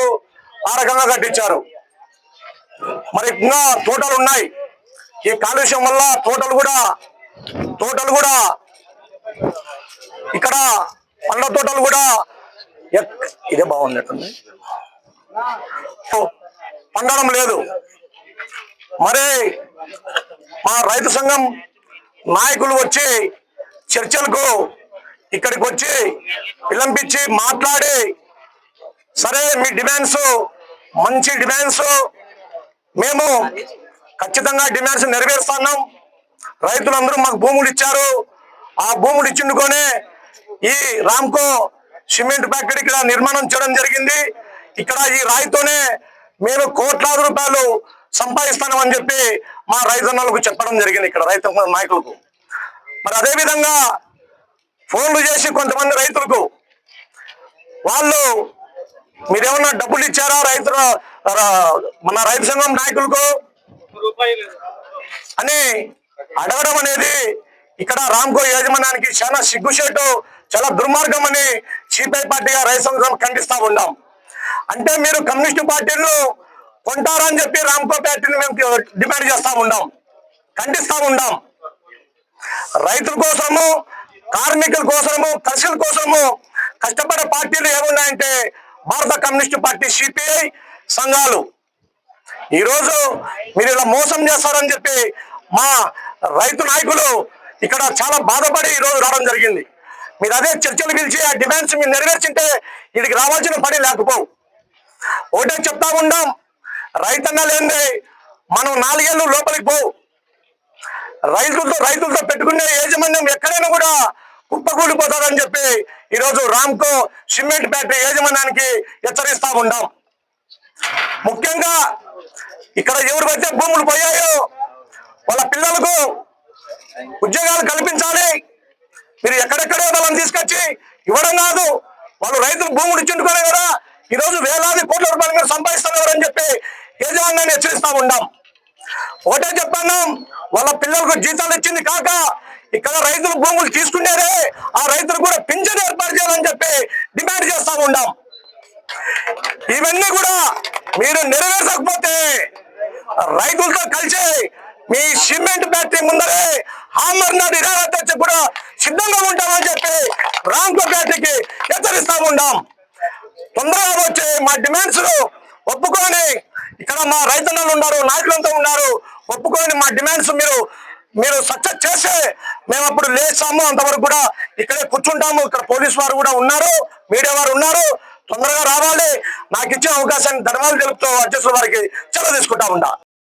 కట్టించారు ఆ రకంగా కట్టించారు. మరి ఇంకా తోటలు ఉన్నాయి. ఈ కాలుష్యం వల్ల తోటలు కూడా తోటలు కూడా ఇక్కడ పండ్ల తోటలు కూడా ఇదే బాగున్నట్టుంది. పండడం లేదు. మరి మా రైతు సంఘం నాయకులు వచ్చి చర్చలకు ఇక్కడికి వచ్చి పిలంపించి మాట్లాడి సరే మీ డిమాండ్స్ మంచి డిమాండ్స్. మేము ఖచ్చితంగా డిమాండ్స్ నెరవేరుస్తున్నాం. రైతులందరూ మాకు భూములు ఇచ్చారు. ఆ భూములు ఇచ్చిండుకొనే ఈ రామ్కో సిమెంట్ ఫ్యాక్టరీ ఇక్కడ నిర్మాణం చేయడం జరిగింది. ఇక్కడ ఈ రాయితోనే మేము కోట్లాది రూపాయలు సంపాదిస్తామని చెప్పి మా రైతన్నలకు చెప్పడం జరిగింది ఇక్కడ రైతు నాయకులకు. మరి అదే విధంగా ఫోన్లు చేసి కొంతమంది రైతులకు వాళ్ళు మీరేమన్నా డబ్బులు ఇచ్చారా రైతుల మన రైతు సంఘం నాయకులకు? అని అడగడం అనేది ఇక్కడ రామ్కో యాజమాన్యానికి చాలా సిగ్గుచేటు చాలా దుర్మార్గం అని సిపిఐ పార్టీగా రైతు సంఘం ఖండిస్తా ఉన్నాం. అంటే మీరు కమ్యూనిస్టు పార్టీలు కొంటారని చెప్పి రామ్కో పార్టీని మేము డిమాండ్ చేస్తా ఉన్నాం ఖండిస్తా ఉన్నాం. రైతుల కోసము కార్మికుల కోసము కర్షకుల కోసము కష్టపడే పార్టీలు ఏమున్నాయంటే భారత కమ్యూనిస్ట్ పార్టీ సిపిఐ సంఘాలు. ఈరోజు మీరు ఇలా మోసం చేస్తారని చెప్పి మా రైతు నాయకులు ఇక్కడ చాలా బాధపడి ఈ రోజు రావడం జరిగింది. మీరు అదే చర్చలు పిలిచి ఆ డిమాండ్స్ మీరు నెరవేర్చింటే వీడికి రావాల్సిన పని లేకపోవు. ఒకటే చెప్తా ఉండం రైతన్న లేనిదే మనం నాలుగేళ్ళు లోపలికి పోవు. రైతులతో రైతులతో పెట్టుకునే యాజమాన్యం ఎక్కడైనా కూడా కుప్పకూలిపోతారని చెప్పి ఈరోజు రామ్కో సిమెంట్ ఫ్యాక్టరీ యాజమాన్యానికి హెచ్చరిస్తా ఉన్నాం. ముఖ్యంగా ఇక్కడ ఎవరికైతే భూములు పోయాయో వాళ్ళ పిల్లలకు ఉద్యోగాలు కల్పించాలి. మీరు ఎక్కడెక్కడో వాళ్ళని తీసుకొచ్చి ఇవ్వడం కాదు వాళ్ళు రైతులు భూములు ఇచ్చిండుకోలే కదా. ఈరోజు వేలాది కోట్ల రూపాయలు మీరు సంపాదిస్తున్నారు అని చెప్పి యజమాన్యాన్ని హెచ్చరిస్తా ఉన్నాం. ఒకటే చెప్పాను వాళ్ళ పిల్లలకు జీతాలు ఇచ్చింది కాక ఇక్కడ రైతులు భూములు తీసుకునేదే ఆ రైతులు కూడా పింఛన్ ఏర్పాటు చేయాలని చెప్పి డిమాండ్ చేస్తా ఉన్నాం ఇవన్నీ కూడా మీరు నెరవేర్చకపోతే రైతులతో కలిసి మీ సిమెంట్ ఫ్యాక్టరీ ముందరే హామర్ హామర్నా నిరాకరించ కూడా సిద్ధంగా ఉంటామని చెప్పి రాంకో ఫ్యాక్టరీకి హెచ్చరిస్తా ఉన్నాం తొందరగా వచ్చి మా డిమాండ్స్ ఒప్పుకొని ఇక్కడ మా రైతన్నలు ఉన్నారు నాయకులంతా ఉన్నారు ఒప్పుకొని మా డిమాండ్స్ మీరు మీరు సక్సెస్ చేస్తే మేము అప్పుడు లేచాము అంతవరకు కూడా ఇక్కడే కూర్చుంటాము. ఇక్కడ పోలీస్ వారు కూడా ఉన్నారు మీడియా వారు ఉన్నారు. తొందరగా రావాలి. నాకు ఇచ్చిన అవకాశాన్ని ధన్యవాదాలు తెలుపుతూ అధ్యక్షుల వారికి సెలవు తీసుకుంటా ఉంటా.